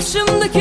Karşımdaki